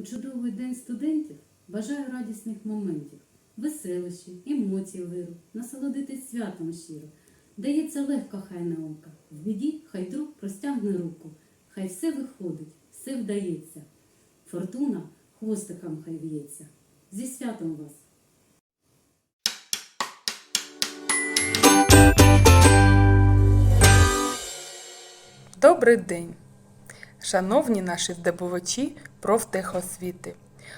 чудовий день студентів бажаю радісних моментів, веселощі, емоцій виру, насолодитись святом щиро. Дається легко хай наука, в біді хай друг простягне руку, хай все виходить, все вдається. Фортуна хвостиком хай в'ється. Зі святом вас! Добрий день, шановні наші здобувачі профтехосвіти.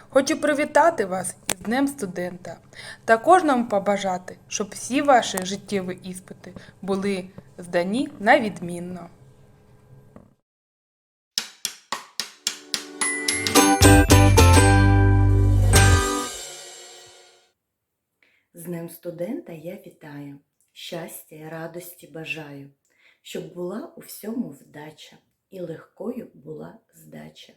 Хочу привітати вас із Днем студента та кожному побажати, щоб всі ваші життєві іспити були здані на відмінно. З Днем студента я вітаю, щастя і радості бажаю, щоб була у всьому вдача і легкою була здача,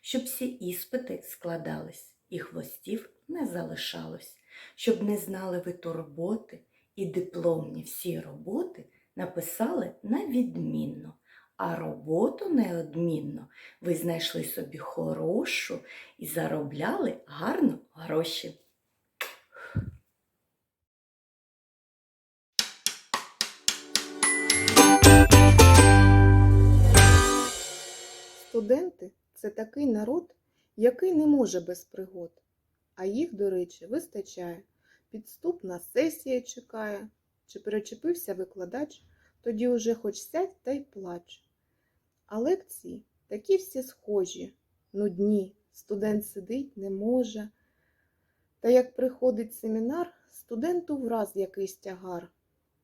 щоб всі іспити складались і хвостів не залишалось, щоб не знали ви турботи і дипломні всі роботи написали на відмінно, а роботу неодмінно ви знайшли собі хорошу і заробляли гарно гроші. Студенти це такий народ, який не може без пригод. А їх, до речі, вистачає. Підступна сесія чекає. Чи перечепився викладач, тоді уже хоч сядь та й плач. А лекції такі всі схожі, нудні, студент сидить не може. Та як приходить семінар, студенту враз якийсь тягар.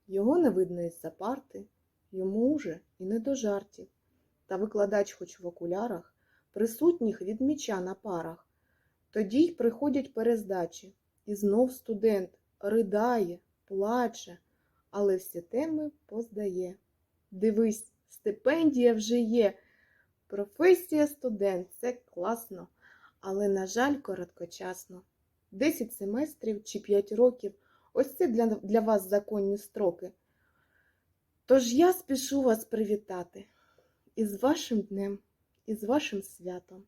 Його не видно із-за парти, йому уже і не до жартів. Та викладач хоч в окулярах, присутніх відміча на парах. Тоді й приходять перездачі, і знов студент ридає, плаче, але всі теми поздає. Дивись, стипендія вже є. Професія студент це класно, але, на жаль, короткочасно. Десять семестрів чи п'ять років ось це для, для вас законні строки. Тож я спішу вас привітати із вашим днем, із вашим святом.